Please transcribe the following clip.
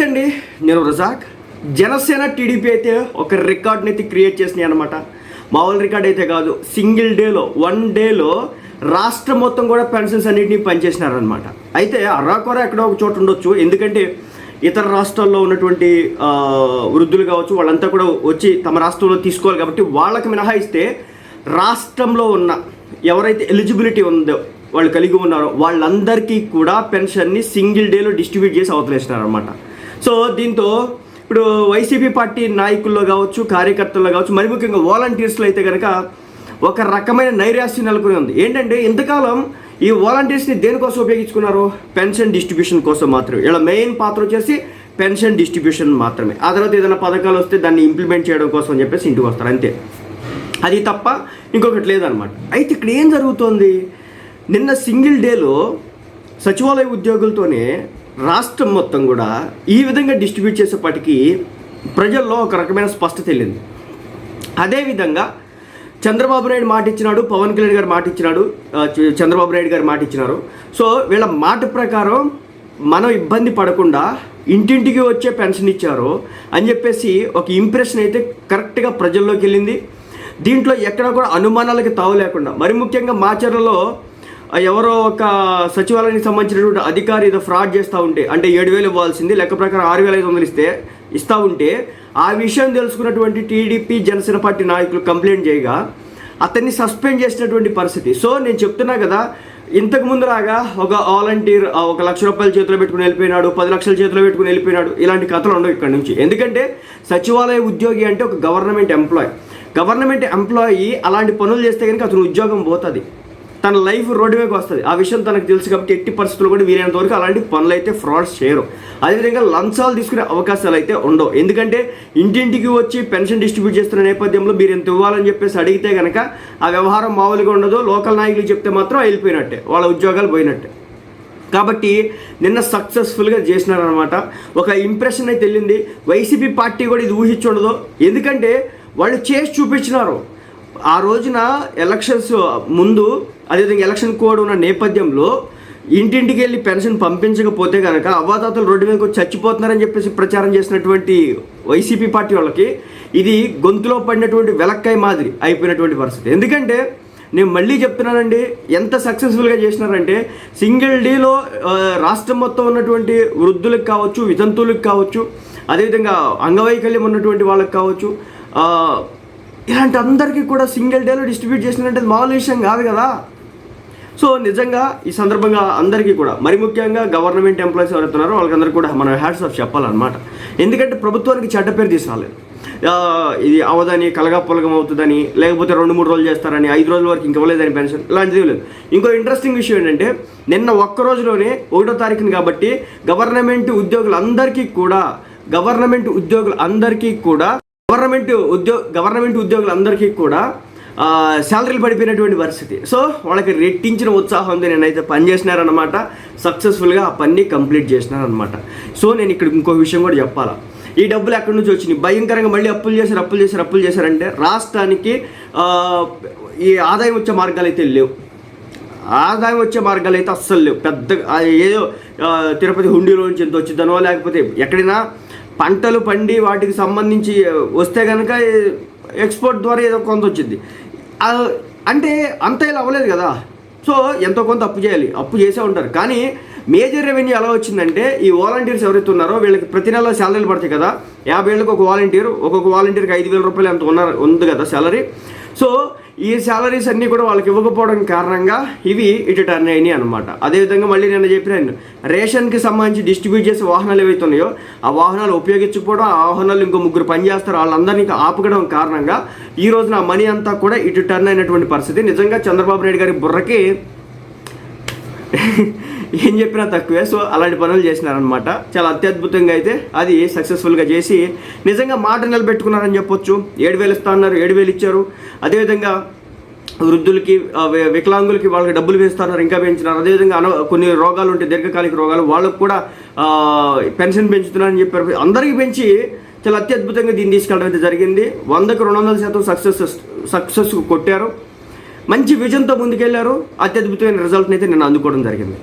నమస్తే అండి నేను రజాక్. జనసేన టీడీపీ అయితే ఒక రికార్డ్ని అయితే క్రియేట్ చేసినాయి అనమాట మామూలు రికార్డ్ అయితే కాదు సింగిల్ డేలో వన్ డేలో రాష్ట్రం మొత్తం కూడా పెన్షన్స్ అన్నింటినీ పనిచేసినారనమాట అయితే అరాకొర ఎక్కడో ఒక చోట ఉండొచ్చు ఎందుకంటే ఇతర రాష్ట్రాల్లో ఉన్నటువంటి వృద్ధులు కావచ్చు వాళ్ళంతా కూడా వచ్చి తమ రాష్ట్రంలో తీసుకోవాలి కాబట్టి వాళ్ళకి మినహాయిస్తే రాష్ట్రంలో ఉన్న ఎవరైతే ఎలిజిబిలిటీ ఉందో వాళ్ళు కలిగి ఉన్నారో వాళ్ళందరికీ కూడా పెన్షన్ని సింగిల్ డేలో డిస్ట్రిబ్యూట్ చేసి అవతలేసినారనమాట సో దీంతో ఇప్పుడు వైసీపీ పార్టీ నాయకుల్లో కావచ్చు కార్యకర్తల్లో కావచ్చు మరి ముఖ్యంగా వాలంటీర్స్లో అయితే కనుక ఒక రకమైన నైరాశ్యం నెలకొని ఉంది. ఏంటంటే ఇంతకాలం ఈ వాలంటీర్స్ని దేనికోసం ఉపయోగించుకున్నారు? పెన్షన్ డిస్ట్రిబ్యూషన్ కోసం మాత్రమే. ఇలా మెయిన్ పాత్ర వచ్చేసి పెన్షన్ డిస్ట్రిబ్యూషన్ మాత్రమే. ఆ తర్వాత ఏదైనా పథకాలు వస్తే దాన్ని ఇంప్లిమెంట్ చేయడం కోసం అని చెప్పేసి ఇంటికి వస్తారు. అంతే. అది తప్ప ఇంకొకటి లేదనమాట. అయితే ఇక్కడ ఏం జరుగుతోంది? నిన్న సింగిల్ డేలో సచివాలయ ఉద్యోగులతోనే రాష్ట్రం మొత్తం కూడా ఈ విధంగా డిస్ట్రిబ్యూట్ చేసేప్పటికీ ప్రజల్లో ఒక రకమైన స్పష్టత వెళ్ళింది. అదేవిధంగా చంద్రబాబు నాయుడు మాట ఇచ్చినాడు పవన్ కళ్యాణ్ గారు మాట ఇచ్చినాడు చంద్రబాబు నాయుడు గారు మాట ఇచ్చినారు. సో వీళ్ళ మాట ప్రకారం మనం ఇబ్బంది పడకుండా ఇంటింటికి వచ్చే పెన్షన్ ఇచ్చారు అని చెప్పేసి ఒక ఇంప్రెషన్ అయితే కరెక్ట్గా ప్రజల్లోకి వెళ్ళింది. దీంట్లో ఎక్కడ కూడా అనుమానాలకి తావు లేకుండా మరి ముఖ్యంగా మాచర్లలో చర్యలో ఎవరో ఒక సచివాలయానికి సంబంధించినటువంటి అధికారి ఏదో ఫ్రాడ్ చేస్తూ ఉంటే అంటే ఏడు వేలు ఇవ్వాల్సింది లెక్క ప్రకారం ఆరు వేల ఐదు వందలు ఇస్తే ఇస్తూ ఉంటే ఆ విషయం తెలుసుకున్నటువంటి టీడీపీ జనసేన పార్టీ నాయకులు కంప్లైంట్ చేయగా అతన్ని సస్పెండ్ చేసినటువంటి పరిస్థితి. సో నేను చెప్తున్నా కదా ఇంతకు ముందులాగా ఒక వాలంటీర్ ఒక లక్ష రూపాయల చేతిలో పెట్టుకుని వెళ్ళిపోయినాడు పది లక్షల చేతిలో పెట్టుకుని వెళ్ళిపోయినాడు ఇలాంటి కథలు ఉండవు ఇక్కడ నుంచి. ఎందుకంటే సచివాలయ ఉద్యోగి అంటే ఒక గవర్నమెంట్ ఎంప్లాయ్. గవర్నమెంట్ ఎంప్లాయీ అలాంటి పనులు చేస్తే కనుక అతను ఉద్యోగం పోతుంది. తన లైఫ్ రోడ్డు మీదకి వస్తుంది. ఆ విషయం తనకు తెలుసు కాబట్టి ఎట్టి పరిస్థితులు కూడా వీలైనంత వరకు అలాంటి పనులు అయితే ఫ్రాడ్స్ చేయరు. అదేవిధంగా లంచాలు తీసుకునే అవకాశాలు అయితే ఉండవు. ఎందుకంటే ఇంటింటికి వచ్చి పెన్షన్ డిస్ట్రిబ్యూట్ చేస్తున్న నేపథ్యంలో మీరు ఎంత ఇవ్వాలని చెప్పేసి అడిగితే కనుక ఆ వ్యవహారం మామూలుగా ఉండదు. లోకల్ నాయకులు చెప్తే మాత్రం వెళ్ళిపోయినట్టే. వాళ్ళ ఉద్యోగాలు పోయినట్టే. కాబట్టి నిన్న సక్సెస్ఫుల్గా చేసినారనమాట ఒక ఇంప్రెషన్ అయితే వెళ్ళింది. వైసీపీ పార్టీ కూడా ఇది ఊహించుండదు. ఎందుకంటే వాళ్ళు చేసి చూపించినారు. ఆ రోజున ఎలక్షన్స్ ముందు అదేవిధంగా ఎలక్షన్ కోడ్ ఉన్న నేపథ్యంలో ఇంటింటికి వెళ్ళి పెన్షన్ పంపించకపోతే కనుక అవ్వాతాతలు రోడ్డు మీదకి వచ్చి చచ్చిపోతున్నారని చెప్పేసి ప్రచారం చేసినటువంటి వైసీపీ పార్టీ వాళ్ళకి ఇది గొంతులో పడినటువంటి వెలక్కాయ మాదిరి అయిపోయినటువంటి పరిస్థితి. ఎందుకంటే నేను మళ్ళీ చెప్తున్నానండి ఎంత సక్సెస్ఫుల్గా చేసినారంటే సింగిల్ డేలో రాష్ట్రం మొత్తం ఉన్నటువంటి వృద్ధులకు కావచ్చు వితంతువులకు కావచ్చు అదేవిధంగా అంగవైకల్యం ఉన్నటువంటి వాళ్ళకి కావచ్చు ఇలాంటి అందరికీ కూడా సింగిల్ డేలో డిస్ట్రిబ్యూట్ చేసినట్టు మామూలు విషయం కాదు కదా. సో నిజంగా ఈ సందర్భంగా అందరికీ కూడా మరి ముఖ్యంగా గవర్నమెంట్ ఎంప్లాయీస్ ఎవరైతున్నారో వాళ్ళకందరికీ కూడా మనం హ్యాట్స్ ఆఫ్ చెప్పాలన్నమాట. ఎందుకంటే ప్రభుత్వానికి చెడ్డ పేరు తీసుకురాలేదు ఇది అవదని కలగాపొలగం అవుతుందని లేకపోతే రెండు మూడు రోజులు చేస్తారని ఐదు రోజుల వరకు ఇంక ఇవ్వలేదని పెన్షన్ ఇలాంటిది లేదు. ఇంకో ఇంట్రెస్టింగ్ విషయం ఏంటంటే నిన్న ఒక్క రోజులోనే ఒకటో తారీఖుని కాబట్టి గవర్నమెంట్ ఉద్యోగులందరికీ కూడా గవర్నమెంట్ ఉద్యోగులందరికీ కూడా గవర్నమెంట్ ఉద్యోగ గవర్నమెంట్ ఉద్యోగులందరికీ కూడా శాలరీలు పడిపోయినటువంటి పరిస్థితి. సో వాళ్ళకి రెట్టించిన ఉత్సాహంతో నేనైతే పని చేసినారనమాట సక్సెస్ఫుల్గా ఆ పని కంప్లీట్ చేసినారనమాట సో నేను ఇక్కడ ఇంకో విషయం కూడా చెప్పాలా. ఈ డబ్బులు ఎక్కడి నుంచి వచ్చినాయి? భయంకరంగా మళ్ళీ అప్పులు చేశారు అప్పులు చేశారు అప్పులు చేశారంటే రాష్ట్రానికి ఈ ఆదాయం వచ్చే మార్గాలు అయితే లేవు. ఆదాయం వచ్చే మార్గాలు అయితే అస్సలు లేవు. పెద్ద ఏదో తిరుపతి హుండీలో నుంచి ఎంత వచ్చిందనో లేకపోతే ఎక్కడైనా పంటలు పండి వాటికి సంబంధించి వస్తే కనుక ఎక్స్పోర్ట్ ద్వారా ఏదో కొంత వచ్చింది. అంటే అంత ఇలా అవ్వలేదు కదా. సో ఎంతో కొంత అప్పు చేయాలి. అప్పు చేసే ఉంటారు. కానీ మేజర్ రెవెన్యూ ఎలా వచ్చిందంటే ఈ వాలంటీర్స్ ఎవరైతే ఉన్నారో వీళ్ళకి ప్రతి నెల శాలరీలు పడతాయి కదా. యాభై ఏళ్ళకి ఒక వాలంటీర్ ఒక్కొక్క వాలంటీర్కి ఐదు వేల రూపాయలు ఎంత ఉన్నారు ఉంది కదా శాలరీ సో ఈ శాలరీస్ అన్నీ కూడా వాళ్ళకి ఇవ్వకపోవడం కారణంగా ఇవి ఇటు టర్న్ అయినాయి అనమాట అదేవిధంగా మళ్ళీ నేను చెప్పినాను రేషన్కి సంబంధించి డిస్ట్రిబ్యూట్ చేసే వాహనాలు ఏవైతే ఉన్నాయో ఆ వాహనాలు ఉపయోగించకపోవడం ఆ వాహనాలు ఇంకో ముగ్గురు పనిచేస్తారు వాళ్ళందరినీ ఇంకా ఆపకడం కారణంగా ఈ రోజున ఆ మనీ అంతా కూడా ఇటు టర్న్ అయినటువంటి పరిస్థితి. నిజంగా చంద్రబాబు నాయుడు గారి బుర్రకి ఏం చెప్పినా తక్కువే. సో అలాంటి పనులు చేసినారనమాట చాలా అత్యద్భుతంగా అయితే అది సక్సెస్ఫుల్గా చేసి నిజంగా మాట నిలబెట్టుకున్నారని చెప్పొచ్చు. ఏడు వేలు ఇస్తా అన్నారు ఏడు వేలు ఇచ్చారు. అదేవిధంగా వృద్ధులకి వికలాంగులకి వాళ్ళకి డబ్బులు వేస్తున్నారు ఇంకా పెంచినారు. అదేవిధంగా అన కొన్ని రోగాలు ఉంటాయి దీర్ఘకాలిక రోగాలు వాళ్ళకు కూడా పెన్షన్ పెంచుతున్నారని చెప్పారు. అందరికీ పెంచి చాలా అత్యద్భుతంగా దీన్ని తీసుకెళ్ళడం అయితే జరిగింది. వందకు రెండు వందల శాతం సక్సెస్ సక్సెస్ కొట్టారు. మంచి విజన్తో ముందుకెళ్ళారు. అత్యద్భుతమైన రిజల్ట్ని అయితే నేను అందుకోవడం జరిగింది.